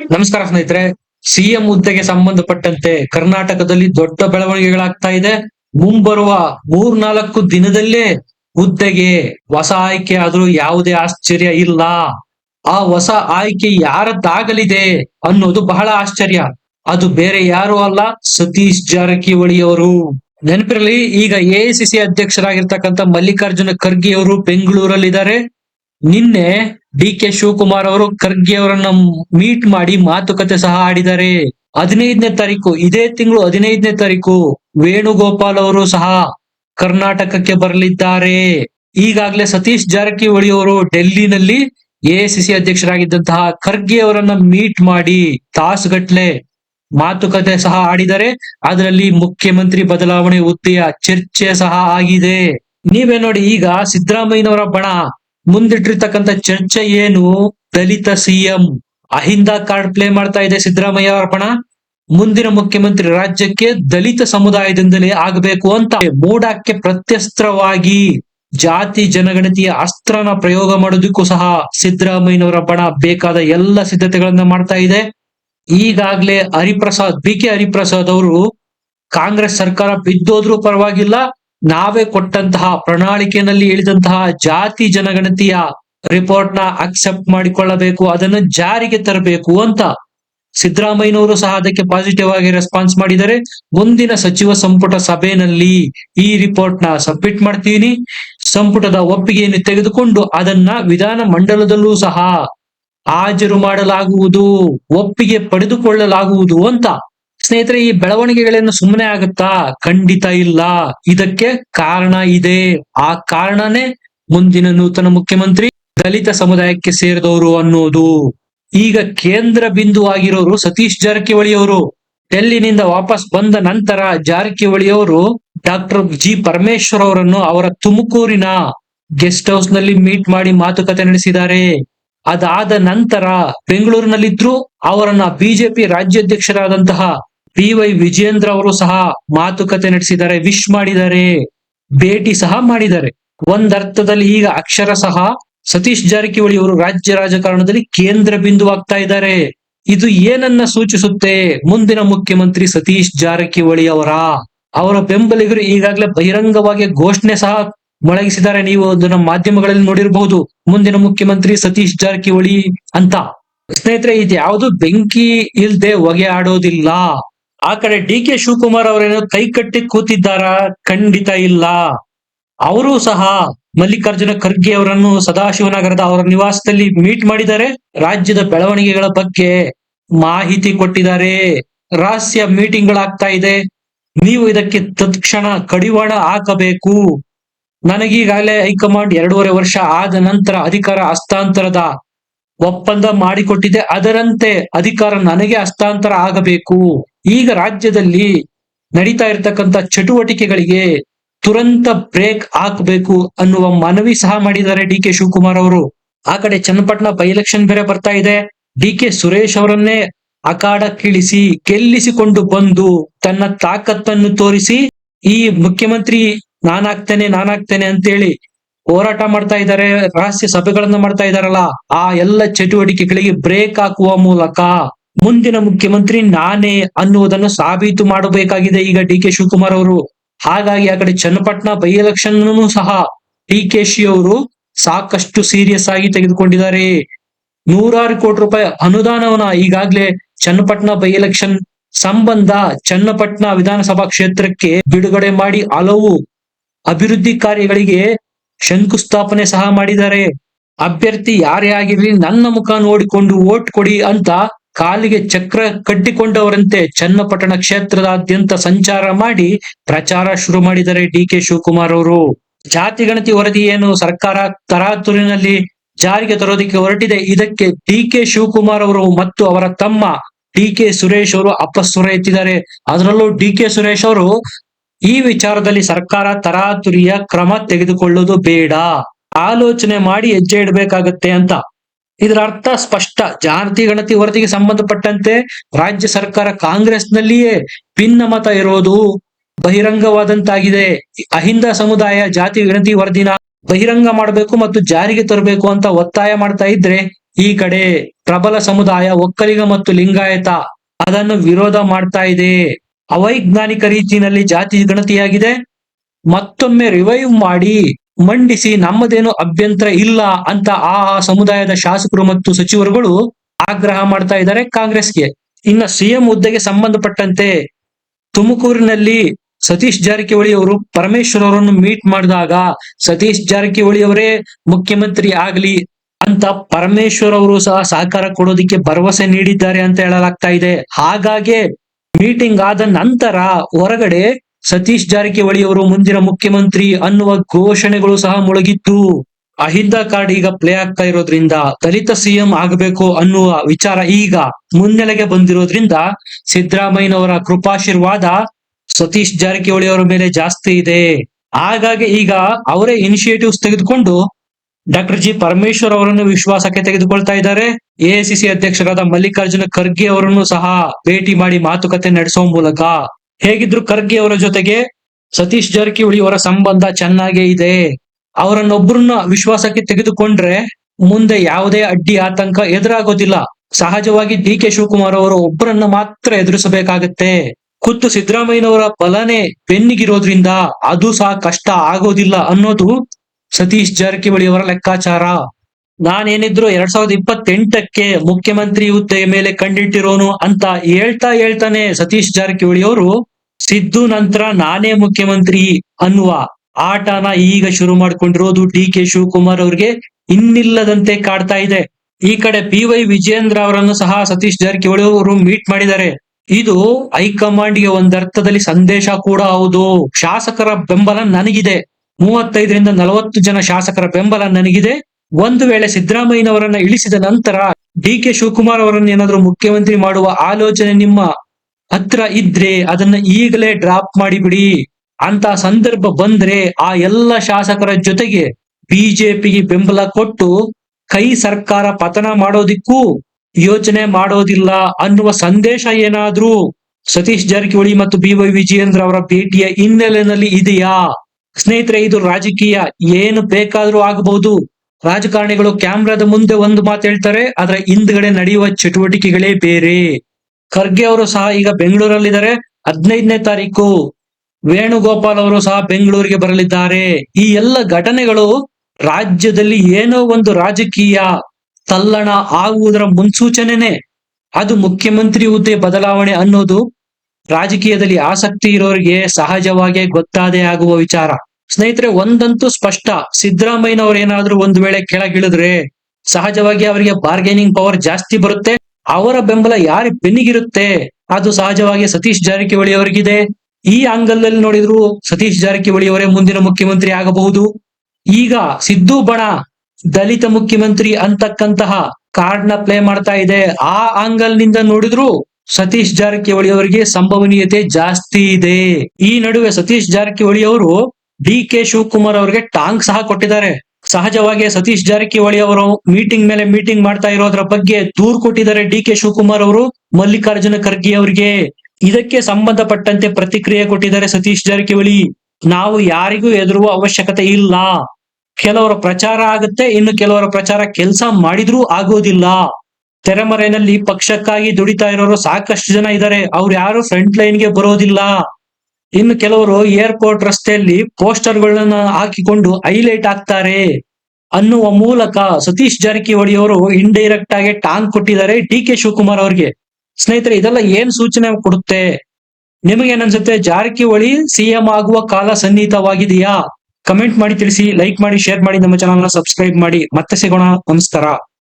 ನಮಸ್ಕಾರ ಸ್ನೇಹಿತರೆ, ಸಿಎಂ ಹುದ್ದೆಗೆ ಸಂಬಂಧಪಟ್ಟಂತೆ ಕರ್ನಾಟಕದಲ್ಲಿ ದೊಡ್ಡ ಬೆಳವಣಿಗೆಗಳಾಗ್ತಾ ಇದೆ. ಮುಂಬರುವ ಮೂರ್ನಾಲ್ಕು ದಿನದಲ್ಲೇ ಹುದ್ದೆಗೆ ಹೊಸ ಆಯ್ಕೆ ಆದ್ರೂ ಯಾವುದೇ ಆಶ್ಚರ್ಯ ಇಲ್ಲ. ಆ ಹೊಸ ಆಯ್ಕೆ ಯಾರದ್ದಾಗಲಿದೆ ಅನ್ನೋದು ಬಹಳ ಆಶ್ಚರ್ಯ. ಅದು ಬೇರೆ ಯಾರು ಅಲ್ಲ, ಸತೀಶ್ ಜಾರಕಿಹೊಳಿ ಅವರು. ನೆನಪಿರಲಿ, ಈಗ ಎಐಸಿಸಿ ಅಧ್ಯಕ್ಷರಾಗಿರ್ತಕ್ಕಂಥ ಮಲ್ಲಿಕಾರ್ಜುನ ಖರ್ಗೆ ಅವರು ಬೆಂಗಳೂರಲ್ಲಿದ್ದಾರೆ. ನಿನ್ನೆ ಡಿ ಕೆ ಶಿವಕುಮಾರ್ ಅವರು ಖರ್ಗೆ ಅವರನ್ನ ಮೀಟ್ ಮಾಡಿ ಮಾತುಕತೆ ಸಹ ಆಡಿದ್ದಾರೆ. ಹದಿನೈದನೇ ತಾರೀಕು, ಇದೇ ತಿಂಗಳು ಹದಿನೈದನೇ ತಾರೀಕು ವೇಣುಗೋಪಾಲ್ ಅವರು ಸಹ ಕರ್ನಾಟಕಕ್ಕೆ ಬರಲಿದ್ದಾರೆ. ಈಗಾಗಲೇ ಸತೀಶ್ ಜಾರಕಿಹೊಳಿ ಅವರು ಡೆಲ್ಲಿನಲ್ಲಿ ಎಐಸಿಸಿ ಅಧ್ಯಕ್ಷರಾಗಿದ್ದಂತಹ ಖರ್ಗೆ ಅವರನ್ನ ಮೀಟ್ ಮಾಡಿ ತಾಸುಗಟ್ಲೆ ಮಾತುಕತೆ ಸಹ ಆಡಿದರೆ ಅದರಲ್ಲಿ ಮುಖ್ಯಮಂತ್ರಿ ಬದಲಾವಣೆ ಹುದ್ದೆಯ ಚರ್ಚೆ ಸಹ ಆಗಿದೆ. ನೀವೇ ನೋಡಿ, ಈಗ ಸಿದ್ದರಾಮಯ್ಯನವರ ಬಣ ಮುಂದಿಟ್ಟಿರ್ತಕ್ಕಂಥ ಚರ್ಚೆ ಏನು? Dalit CM AHINDA card play ಮಾಡ್ತಾ ಇದೆ ಸಿದ್ದರಾಮಯ್ಯ ಅರ್ಪಣ. ಮುಂದಿನ ಮುಖ್ಯಮಂತ್ರಿ ರಾಜ್ಯಕ್ಕೆ ದಲಿತ ಸಮುದಾಯದಿಂದಲೇ ಆಗಬೇಕು ಅಂತ. ಮೂಡಾಕ್ಕೆ ಪ್ರತ್ಯಸ್ತ್ರವಾಗಿ ಜಾತಿ ಜನಗಣತಿಯ ಅಸ್ತ್ರನ ಪ್ರಯೋಗ ಮಾಡೋದಕ್ಕೂ ಸಹ ಸಿದ್ದರಾಮಯ್ಯನವರ ಬಣ ಬೇಕಾದ ಎಲ್ಲ ಸಿದ್ಧತೆಗಳನ್ನ ಮಾಡ್ತಾ ಇದೆ. ಈಗಾಗ್ಲೇ ಹರಿಪ್ರಸಾದ್ ಬಿ ಕೆ ಹರಿಪ್ರಸಾದ್ ಅವರು ಕಾಂಗ್ರೆಸ್ ಸರ್ಕಾರ ಬಿದ್ದೋದ್ರೂ ಪರವಾಗಿಲ್ಲ. ನಾವೇ ಕೊಟ್ಟಂತಹ ಪ್ರಣಾಳಿಕೆಯಲ್ಲಿ ಇಳಿದಂತಹ ಜಾತಿ ಜನಗಣತಿಯ ರಿಪೋರ್ಟ್ನ ಅಕ್ಸೆಪ್ಟ್ ಮಾಡಿಕೊಳ್ಳಬೇಕು, ಅದನ್ನು ಜಾರಿಗೆ ತರಬೇಕು ಅಂತ ಸಿದ್ದರಾಮಯ್ಯನವರು ಸಹ ಅದಕ್ಕೆ ಪಾಸಿಟಿವ್ ಆಗಿ ರೆಸ್ಪಾನ್ಸ್ ಮಾಡಿದರೆ ಮುಂದಿನ ಸಚಿವ ಸಂಪುಟ ಸಭೆಯಲ್ಲಿ ಈ ರಿಪೋರ್ಟ್ನ ಸಬ್ಮಿಟ್ ಮಾಡ್ತೀನಿ. ಸಂಪುಟದ ಒಪ್ಪಿಗೆಯನ್ನು ತೆಗೆದುಕೊಂಡು ಅದನ್ನ ವಿಧಾನ ಮಂಡಲದಲ್ಲೂ ಸಹ ಹಾಜರು ಮಾಡಲಾಗುವುದು, ಒಪ್ಪಿಗೆ ಪಡೆದುಕೊಳ್ಳಲಾಗುವುದು ಅಂತ ಸ್ನೇಹಿತರೆ, ಈ ಬೆಳವಣಿಗೆಗಳೇನು ಸುಮ್ಮನೆ ಆಗುತ್ತಾ? ಖಂಡಿತ ಇಲ್ಲ. ಇದಕ್ಕೆ ಕಾರಣ ಇದೆ. ಆ ಕಾರಣನೇ ಮುಂದಿನ ನೂತನ ಮುಖ್ಯಮಂತ್ರಿ ದಲಿತ ಸಮುದಾಯಕ್ಕೆ ಸೇರಿದವರು ಅನ್ನೋದು. ಈಗ ಕೇಂದ್ರ ಬಿಂದು ಆಗಿರೋರು ಸತೀಶ್ ಜಾರಕಿಹೊಳಿ ಅವರು. ಡೆಲ್ಲಿನಿಂದ ವಾಪಸ್ ಬಂದ ನಂತರ ಜಾರಕಿಹೊಳಿ ಅವರು ಡಾಕ್ಟರ್ ಜಿ ಪರಮೇಶ್ವರ್ ಅವರನ್ನು ಅವರ ತುಮಕೂರಿನ ಗೆಸ್ಟ್ ಹೌಸ್ನಲ್ಲಿ ಮೀಟ್ ಮಾಡಿ ಮಾತುಕತೆ ನಡೆಸಿದ್ದಾರೆ. ಅದಾದ ನಂತರ ಬೆಂಗಳೂರಿನಲ್ಲಿದ್ರು ಅವರನ್ನ ಬಿಜೆಪಿ ರಾಜ್ಯಾಧ್ಯಕ್ಷರಾದಂತಹ ಬಿ ವೈ ವಿಜೇಂದ್ರ ಅವರು ಸಹ ಮಾತುಕತೆ ನಡೆಸಿದ್ದಾರೆ ವಿಶ್ ಮಾಡಿದ್ದಾರೆ, ಭೇಟಿ ಸಹ ಮಾಡಿದ್ದಾರೆ. ಒಂದರ್ಥದಲ್ಲಿ ಈಗ ಅಕ್ಷರ ಸಹ ಸತೀಶ್ ಜಾರಕಿಹೊಳಿ ಅವರು ರಾಜ್ಯ ರಾಜಕಾರಣದಲ್ಲಿ ಕೇಂದ್ರ ಬಿಂದು ಆಗ್ತಾ ಇದ್ದಾರೆ. ಇದು ಏನನ್ನ ಸೂಚಿಸುತ್ತೆ? ಮುಂದಿನ ಮುಖ್ಯಮಂತ್ರಿ ಸತೀಶ್ ಜಾರಕಿಹೊಳಿ ಅವರ ಅವರ ಬೆಂಬಲಿಗರು ಈಗಾಗಲೇ ಬಹಿರಂಗವಾಗಿ ಘೋಷಣೆ ಸಹ ಮೊಳಗಿಸಿದ್ದಾರೆ. ನೀವು ಅದನ್ನ ಮಾಧ್ಯಮಗಳಲ್ಲಿ ನೋಡಿರಬಹುದು. ಮುಂದಿನ ಮುಖ್ಯಮಂತ್ರಿ ಸತೀಶ್ ಜಾರಕಿಹೊಳಿ ಅಂತ. ಸ್ನೇಹಿತರೆ, ಇದು ಯಾವುದು ಬೆಂಕಿ ಇಲ್ದೆ ಹೊಗೆ ಆಡೋದಿಲ್ಲ. ಆ ಕಡೆ ಡಿ ಕೆ ಶಿವಕುಮಾರ್ ಅವರೇನು ಕೈ ಕಟ್ಟಿ ಕೂತಿದ್ದಾರ? ಖಂಡಿತ ಇಲ್ಲ. ಅವರು ಸಹ ಮಲ್ಲಿಕಾರ್ಜುನ ಖರ್ಗೆ ಅವರನ್ನು ಸದಾಶಿವನಗರದ ಅವರ ನಿವಾಸದಲ್ಲಿ ಮೀಟ್ ಮಾಡಿದ್ದಾರೆ. ರಾಜ್ಯದ ಬೆಳವಣಿಗೆಗಳ ಬಗ್ಗೆ ಮಾಹಿತಿ ಕೊಟ್ಟಿದ್ದಾರೆ. ರಹಸ್ಯ ಮೀಟಿಂಗ್ ಗಳಾಗ್ತಾ ಇದೆ. ನೀವು ಇದಕ್ಕೆ ತತ್ಕ್ಷಣ ಕಡಿವಾಣ ಹಾಕಬೇಕು. ನನಗೀಗಾಗಲೇ ಹೈಕಮಾಂಡ್ ಎರಡೂವರೆ ವರ್ಷ ಆದ ನಂತರ ಅಧಿಕಾರ ಹಸ್ತಾಂತರದ ಒಪ್ಪಂದ ಮಾಡಿಕೊಟ್ಟಿದೆ. ಅದರಂತೆ ಅಧಿಕಾರ ನನಗೆ ಹಸ್ತಾಂತರ ಆಗಬೇಕು. ಈಗ ರಾಜ್ಯದಲ್ಲಿ ನಡೀತಾ ಇರತಕ್ಕಂತ ಚಟುವಟಿಕೆಗಳಿಗೆ ತುರಂತ ಬ್ರೇಕ್ ಹಾಕಬೇಕು ಅನ್ನುವ ಮನವಿ ಸಹ ಮಾಡಿದ್ದಾರೆ ಡಿ ಕೆ ಶಿವಕುಮಾರ್ ಅವರು. ಆ ಕಡೆ ಚನ್ನಪಟ್ಟಣ ಬೈ ಎಲೆಕ್ಷನ್ ಬೇರೆ ಬರ್ತಾ ಇದೆ. ಡಿ ಕೆ ಸುರೇಶ್ ಅವರನ್ನೇ ಅಖಾಡಕ್ಕಿಳಿಸಿ ಗೆಲ್ಲಿಸಿಕೊಂಡು ಬಂದು ತನ್ನ ತಾಕತ್ತನ್ನು ತೋರಿಸಿ, ಈ ಮುಖ್ಯಮಂತ್ರಿ ನಾನಾಗ್ತೇನೆ ನಾನಾಗ್ತೇನೆ ಅಂತೇಳಿ ಹೋರಾಟ ಮಾಡ್ತಾ ಇದ್ದಾರೆ, ರಹಸ್ಯ ಸಭೆಗಳನ್ನ ಮಾಡ್ತಾ ಇದಾರಲ್ಲ ಆ ಎಲ್ಲ ಚಟುವಟಿಕೆಗಳಿಗೆ ಬ್ರೇಕ್ ಹಾಕುವ ಮೂಲಕ ಮುಂದಿನ ಮುಖ್ಯಮಂತ್ರಿ ನಾನೇ ಅನ್ನುವುದನ್ನು ಸಾಬೀತು ಮಾಡಬೇಕಾಗಿದೆ ಈಗ ಡಿ ಕೆ ಶಿವಕುಮಾರ್ ಅವರು. ಹಾಗಾಗಿ ಆ ಕಡೆ ಚನ್ನಪಟ್ಟಣ ಬೈ ಎಲೆಕ್ಷನ್ ಸಹ ಡಿ ಕೆ ಶಿ ಅವರು ಸಾಕಷ್ಟು ಸೀರಿಯಸ್ ಆಗಿ ತೆಗೆದುಕೊಂಡಿದ್ದಾರೆ. ನೂರಾರು ಕೋಟಿ ರೂಪಾಯಿ ಅನುದಾನವನ್ನ ಈಗಾಗಲೇ ಚನ್ನಪಟ್ಟಣ ಬೈ ಎಲೆಕ್ಷನ್ ಸಂಬಂಧ ಚನ್ನಪಟ್ಟಣ ವಿಧಾನಸಭಾ ಕ್ಷೇತ್ರಕ್ಕೆ ಬಿಡುಗಡೆ ಮಾಡಿ ಹಲವು ಅಭಿವೃದ್ಧಿ ಕಾರ್ಯಗಳಿಗೆ ಶಂಕುಸ್ಥಾಪನೆ ಸಹ ಮಾಡಿದ್ದಾರೆ. ಅಭ್ಯರ್ಥಿ ಯಾರೇ ಆಗಿರ್ಲಿ ನನ್ನ ಮುಖ ನೋಡಿಕೊಂಡು ಓಟ್ ಕೊಡಿ ಅಂತ ಕಾಲಿಗೆ ಚಕ್ರ ಕಟ್ಟಿಕೊಂಡವರಂತೆ ಚನ್ನಪಟ್ಟಣ ಕ್ಷೇತ್ರದಾದ್ಯಂತ ಸಂಚಾರ ಮಾಡಿ ಪ್ರಚಾರ ಶುರು ಮಾಡಿದರೆ ಡಿ ಕೆ ಶಿವಕುಮಾರ್ ಅವರು. ಜಾತಿ ಗಣತಿ ವರದಿ ಏನು ಸರ್ಕಾರ ತರಾತುರಿನಲ್ಲಿ ಜಾರಿಗೆ ತರೋದಕ್ಕೆ ಹೊರಟಿದೆ, ಇದಕ್ಕೆ ಡಿ ಕೆ ಶಿವಕುಮಾರ್ ಅವರು ಮತ್ತು ಅವರ ತಮ್ಮ ಡಿ ಕೆ ಸುರೇಶ್ ಅವರು ಅಪಸ್ವರ ಎತ್ತಿದ್ದಾರೆ. ಅದರಲ್ಲೂ ಡಿ ಕೆ ಸುರೇಶ್ ಅವರು ಈ ವಿಚಾರದಲ್ಲಿ ಸರ್ಕಾರ ತರಾತುರಿಯ ಕ್ರಮ ತೆಗೆದುಕೊಳ್ಳುವುದು ಬೇಡ, ಆಲೋಚನೆ ಮಾಡಿ ಹೆಜ್ಜೆ ಇಡಬೇಕಾಗತ್ತೆ ಅಂತ ಇದರ ಅರ್ಥ ಸ್ಪಷ್ಟ. ಜಾತಿ, ಗಣತಿ ವರದಿಗೆ ಸಂಬಂಧಪಟ್ಟಂತೆ ರಾಜ್ಯ ಸರ್ಕಾರ ಕಾಂಗ್ರೆಸ್ನಲ್ಲಿಯೇ ಭಿನ್ನಮತ ಇರೋದು ಬಹಿರಂಗವಾದಂತಾಗಿದೆ. ಅಹಿಂದ ಸಮುದಾಯ, ಜಾತಿ, ಗಣತಿ, ವರದಿನ ಬಹಿರಂಗ ಮಾಡಬೇಕು ಮತ್ತು ಜಾರಿಗೆ ತರಬೇಕು ಅಂತ ಒತ್ತಾಯ ಮಾಡ್ತಾ ಇದ್ರೆ ಈ ಕಡೆ ಪ್ರಬಲ ಸಮುದಾಯ, ಒಕ್ಕಲಿಗ ಮತ್ತು ಲಿಂಗಾಯತ ಅದನ್ನು ವಿರೋಧ ಮಾಡ್ತಾ ಇದೆ. ಅವೈಜ್ಞಾನಿಕ ರೀತಿಯಲ್ಲಿ ಜಾತಿ ಗಣತಿಯಾಗಿದೆ. ಮತ್ತೊಮ್ಮೆ ರಿವೈವ್ ಮಾಡಿ ಮಂಡಿಸಿ ನಮ್ಮದೇನು ಅಭ್ಯಂತರ ಇಲ್ಲ ಅಂತ ಆ ಸಮುದಾಯದ ಶಾಸಕರು ಮತ್ತು ಸಚಿವರುಗಳು ಆಗ್ರಹ ಮಾಡ್ತಾ ಇದ್ದಾರೆ ಕಾಂಗ್ರೆಸ್ಗೆ. ಇನ್ನ ಸಿಎಂ ಹುದ್ದೆಗೆ ಸಂಬಂಧಪಟ್ಟಂತೆ ತುಮಕೂರಿನಲ್ಲಿ ಸತೀಶ್ ಜಾರಕಿಹೊಳಿ ಅವರು ಪರಮೇಶ್ವರ್ ಅವರನ್ನು ಮೀಟ್ ಮಾಡಿದಾಗ ಸತೀಶ್ ಜಾರಕಿಹೊಳಿ ಅವರೇ ಮುಖ್ಯಮಂತ್ರಿ ಆಗ್ಲಿ ಅಂತ ಪರಮೇಶ್ವರ್ ಅವರು ಸಹ ಸಹಕಾರ ಕೊಡೋದಿಕ್ಕೆ ಭರವಸೆ ನೀಡಿದ್ದಾರೆ ಅಂತ ಹೇಳಲಾಗ್ತಾ ಇದೆ. ಹಾಗಾಗಿ ಮೀಟಿಂಗ್ ಆದ ನಂತರ ಹೊರಗಡೆ ಸತೀಶ್ ಜಾರಕಿಹೊಳಿ ಅವರು ಮುಂದಿನ ಮುಖ್ಯಮಂತ್ರಿ ಅನ್ನುವ ಘೋಷಣೆಗಳು ಸಹ ಮುಳುಗಿದ್ದು, ಅಹಿಂದ ಕಾರ್ಡ್ ಈಗ ಪ್ಲೇ ಆಗ್ತಾ ಇರೋದ್ರಿಂದ ದಲಿತ ಸಿಎಂ ಆಗಬೇಕು ಅನ್ನುವ ವಿಚಾರ ಈಗ ಮುನ್ನೆಲೆಗೆ ಬಂದಿರೋದ್ರಿಂದ ಸಿದ್ದರಾಮಯ್ಯನವರ ಕೃಪಾಶೀರ್ವಾದ ಸತೀಶ್ ಜಾರಕಿಹೊಳಿ ಅವರ ಮೇಲೆ ಜಾಸ್ತಿ ಇದೆ. ಹಾಗಾಗಿ ಈಗ ಅವರೇ ಇನಿಷಿಯೇಟಿವ್ಸ್ ತೆಗೆದುಕೊಂಡು ಡಾಕ್ಟರ್ ಜಿ ಪರಮೇಶ್ವರ್ ಅವರನ್ನು ವಿಶ್ವಾಸಕ್ಕೆ ತೆಗೆದುಕೊಳ್ತಾ ಇದ್ದಾರೆ. ಎಐಸಿಸಿ ಅಧ್ಯಕ್ಷರಾದ ಮಲ್ಲಿಕಾರ್ಜುನ ಖರ್ಗೆ ಅವರನ್ನು ಸಹ ಭೇಟಿ ಮಾಡಿ ಮಾತುಕತೆ ನಡೆಸುವ ಮೂಲಕ ಹೇಗಿದ್ರು ಖರ್ಗೆ ಅವರ ಜೊತೆಗೆ ಸತೀಶ್ ಜಾರಕಿಹೊಳಿ ಅವರ ಸಂಬಂಧ ಚೆನ್ನಾಗೇ ಇದೆ. ಅವರನ್ನೊಬ್ಬರನ್ನ ವಿಶ್ವಾಸಕ್ಕೆ ತೆಗೆದುಕೊಂಡ್ರೆ ಮುಂದೆ ಯಾವುದೇ ಅಡ್ಡಿ ಆತಂಕ ಎದುರಾಗೋದಿಲ್ಲ. ಸಹಜವಾಗಿ ಡಿ ಕೆ ಶಿವಕುಮಾರ್ ಅವರು ಒಬ್ಬರನ್ನ ಮಾತ್ರ ಎದುರಿಸಬೇಕಾಗತ್ತೆ. ಖುದ್ದು ಸಿದ್ದರಾಮಯ್ಯನವರ ಬಲನೆ ಬೆನ್ನಿಗಿರೋದ್ರಿಂದ ಅದು ಸಹ ಕಷ್ಟ ಆಗೋದಿಲ್ಲ ಅನ್ನೋದು ಸತೀಶ್ ಜಾರಕಿಹೊಳಿ ಅವರ ಲೆಕ್ಕಾಚಾರ. ನಾನೇನಿದ್ರು ಎರಡ್ ಸಾವಿರದ ಇಪ್ಪತ್ತೆಂಟಕ್ಕೆ ಮುಖ್ಯಮಂತ್ರಿ ಹುದ್ದೆ ಮೇಲೆ ಕಂಡಿಟ್ಟಿರೋನು ಅಂತ ಹೇಳ್ತಾ ಹೇಳ್ತಾನೆ ಸತೀಶ್ ಜಾರಕಿಹೊಳಿ ಅವರು, ಸಿದ್ದು ನಂತರ ನಾನೇ ಮುಖ್ಯಮಂತ್ರಿ ಅನ್ನುವ ಆಟನ ಈಗ ಶುರು ಮಾಡ್ಕೊಂಡಿರೋದು ಡಿ ಕೆ ಶಿವಕುಮಾರ್ ಅವ್ರಿಗೆ ಇನ್ನಿಲ್ಲದಂತೆ ಕಾಡ್ತಾ ಇದೆ. ಈ ಕಡೆ ಪಿ ವೈ ವಿಜೇಂದ್ರ ಅವರನ್ನು ಸಹ ಸತೀಶ್ ಜಾರಕಿಹೊಳಿ ಅವರು ಮೀಟ್ ಮಾಡಿದ್ದಾರೆ. ಇದು ಹೈಕಮಾಂಡ್ಗೆ ಒಂದರ್ಥದಲ್ಲಿ ಸಂದೇಶ ಕೂಡ ಹೌದು. ಶಾಸಕರ ಬೆಂಬಲ ನನಗಿದೆ. ಮೂವತ್ತೈದರಿಂದ ನಲವತ್ತು ಜನ ಶಾಸಕರ ಬೆಂಬಲ ನನಗಿದೆ. ಒಂದು ವೇಳೆ ಸಿದ್ದರಾಮಯ್ಯನವರನ್ನ ಇಳಿಸಿದ ನಂತರ ಡಿ ಕೆ ಶಿವಕುಮಾರ್ ಅವರನ್ನ ಏನಾದ್ರು ಮುಖ್ಯಮಂತ್ರಿ ಮಾಡುವ ಆಲೋಚನೆ ನಿಮ್ಮ ಹತ್ರ ಇದ್ರೆ ಅದನ್ನ ಈಗಲೇ ಡ್ರಾಪ್ ಮಾಡಿಬಿಡಿ. ಅಂತ ಸಂದರ್ಭ ಬಂದ್ರೆ ಆ ಎಲ್ಲ ಶಾಸಕರ ಜೊತೆಗೆ ಬಿಜೆಪಿಗೆ ಬೆಂಬಲ ಕೊಟ್ಟು ಕೈ ಸರ್ಕಾರ ಪತನ ಮಾಡೋದಿಕ್ಕೂ ಯೋಚನೆ ಮಾಡೋದಿಲ್ಲ ಅನ್ನುವ ಸಂದೇಶ ಏನಾದ್ರೂ ಸತೀಶ್ ಜಾರಕಿಹೊಳಿ ಮತ್ತು ಬಿ ವೈ ವಿಜಯೇಂದ್ರ ಅವರ ಭೇಟಿಯ ಹಿನ್ನೆಲೆಯಲ್ಲಿ ಇದೆಯಾ? ಸ್ನೇಹಿತರೆ, ಇದು ರಾಜಕೀಯ. ಏನು ಬೇಕಾದ್ರೂ ಆಗಬಹುದು ರಾಜಕಾರಣಿಗಳು ಕ್ಯಾಮ್ರಾದ ಮುಂದೆ ಒಂದು ಮಾತು ಹೇಳ್ತಾರೆ, ಆದ್ರೆ ಹಿಂದ್ಗಡೆ ನಡೆಯುವ ಚಟುವಟಿಕೆಗಳೇ ಬೇರೆ. ಖರ್ಗೆ ಅವರು ಸಹ ಈಗ ಬೆಂಗಳೂರಲ್ಲಿದ್ದಾರೆ. ಹದಿನೈದನೇ ತಾರೀಕು ವೇಣುಗೋಪಾಲ್ ಅವರು ಸಹ ಬೆಂಗಳೂರಿಗೆ ಬರಲಿದ್ದಾರೆ. ಈ ಎಲ್ಲ ಘಟನೆಗಳು ರಾಜ್ಯದಲ್ಲಿ ಏನೋ ಒಂದು ರಾಜಕೀಯ ತಲ್ಲಣ ಆಗುವುದರ ಮುನ್ಸೂಚನೆನೆ. ಅದು ಮುಖ್ಯಮಂತ್ರಿ ಹುದ್ದೆ ಬದಲಾವಣೆ ಅನ್ನೋದು ರಾಜಕೀಯದಲ್ಲಿ ಆಸಕ್ತಿ ಇರೋರಿಗೆ ಸಹಜವಾಗಿ ಗೊತ್ತಾದೇ ಆಗುವ ವಿಚಾರ. ಸ್ನೇಹಿತರೆ, ಒಂದಂತೂ ಸ್ಪಷ್ಟ. ಸಿದ್ದರಾಮಯ್ಯನವ್ರು ಏನಾದ್ರೂ ಒಂದು ವೇಳೆ ಕೆಳಗಿಳಿದ್ರೆ ಸಹಜವಾಗಿ ಅವರಿಗೆ ಬಾರ್ಗೇನಿಂಗ್ ಪವರ್ ಜಾಸ್ತಿ ಬರುತ್ತೆ. ಅವರ ಬೆಂಬಲ ಯಾರ ಬೆನ್ನಿಗಿರುತ್ತೆ? ಅದು ಸಹಜವಾಗಿ ಸತೀಶ್ ಜಾರಕಿಹೊಳಿ ಅವರಿಗಿದೆ. ಈ ಆಂಗಲ್ ಅಲ್ಲಿ ನೋಡಿದ್ರು ಸತೀಶ್ ಜಾರಕಿಹೊಳಿ ಅವರೇ ಮುಂದಿನ ಮುಖ್ಯಮಂತ್ರಿ ಆಗಬಹುದು. ಈಗ ಸಿದ್ದು ಬಣ, ದಲಿತ ಮುಖ್ಯಮಂತ್ರಿ ಅಂತಕ್ಕಂತಹ ಕಾರ್ಡ್ನ ಪ್ಲೇ ಮಾಡ್ತಾ ಇದೆ. ಆ ಆಂಗಲ್ನಿಂದ ನೋಡಿದ್ರು ಸತೀಶ್ ಜಾರಕಿಹೊಳಿ ಅವರಿಗೆ ಸಂಭವನೀಯತೆ ಜಾಸ್ತಿ ಇದೆ. ಈ ನಡುವೆ ಸತೀಶ್ ಜಾರಕಿಹೊಳಿ ಅವರು ಡಿ ಕೆ ಶಿವಕುಮಾರ್ ಅವರಿಗೆ ಟಾಂಗ್ ಸಹ ಕೊಟ್ಟಿದ್ದಾರೆ. ಸಹಜವಾಗಿ ಸತೀಶ್ ಜಾರಕಿಹೊಳಿ ಅವರು ಮೀಟಿಂಗ್ ಮೇಲೆ ಮೀಟಿಂಗ್ ಮಾಡ್ತಾ ಇರೋದ್ರ ಬಗ್ಗೆ ದೂರ್ ಕೊಟ್ಟಿದ್ದಾರೆ ಡಿ ಕೆ ಶಿವಕುಮಾರ್ ಅವರು. ಮಲ್ಲಿಕಾರ್ಜುನ ಖರ್ಗೆ ಅವರಿಗೆ ಇದಕ್ಕೆ ಸಂಬಂಧಪಟ್ಟಂತೆ ಪ್ರತಿಕ್ರಿಯೆ ಕೊಟ್ಟಿದ್ದಾರೆ ಸತೀಶ್ ಜಾರಕಿಹೊಳಿ. ನಾವು ಯಾರಿಗೂ ಎದುರುವ ಅವಶ್ಯಕತೆ ಇಲ್ಲ. ಕೆಲವರ ಪ್ರಚಾರ ಆಗುತ್ತೆ, ಇನ್ನು ಕೆಲವರ ಪ್ರಚಾರ ಕೆಲಸ ಮಾಡಿದ್ರೂ ಆಗೋದಿಲ್ಲ. ತೆರೆಮರೆಯಲ್ಲಿ ಪಕ್ಷಕ್ಕಾಗಿ ದುಡಿತಾ ಇರೋರು ಸಾಕಷ್ಟು ಜನ ಇದ್ದಾರೆ. ಅವ್ರು ಯಾರು ಫ್ರಂಟ್ ಲೈನ್ಗೆ ಬರೋದಿಲ್ಲ. ಇನ್ನು ಕೆಲವರು ಏರ್ಪೋರ್ಟ್ ರಸ್ತೆಯಲ್ಲಿ ಪೋಸ್ಟರ್ ಗಳನ್ನ ಹಾಕಿಕೊಂಡು ಹೈಲೈಟ್ ಆಗ್ತಾರೆ ಅನ್ನುವ ಮೂಲಕ ಸತೀಶ್ ಜಾರಕಿಹೊಳಿ ಅವರು ಇಂಡೈರೆಕ್ಟ್ ಆಗಿ ಟಾಂಗ್ ಕೊಟ್ಟಿದ್ದಾರೆ ಡಿ ಕೆ ಶಿವಕುಮಾರ್ ಅವರಿಗೆ. ಸ್ನೇಹಿತರೆ, ಇದೆಲ್ಲ ಏನ್ ಸೂಚನೆ ಕೊಡುತ್ತೆ? ನಿಮಗೇನನ್ಸುತ್ತೆ ಜಾರಕಿಹೊಳಿ ಸಿಎಂ ಆಗುವ ಕಾಲ ಸನ್ನಿಹಿತವಾಗಿದೆಯಾ? ಕಮೆಂಟ್ ಮಾಡಿ ತಿಳಿಸಿ ಲೈಕ್ ಮಾಡಿ ಶೇರ್ ಮಾಡಿ, ನಮ್ಮ ಚಾನಲ್ನ ಸಬ್ಸ್ಕ್ರೈಬ್ ಮಾಡಿ. ಮತ್ತೆ ಸಿಗೋಣ. ನಮಸ್ಕಾರ.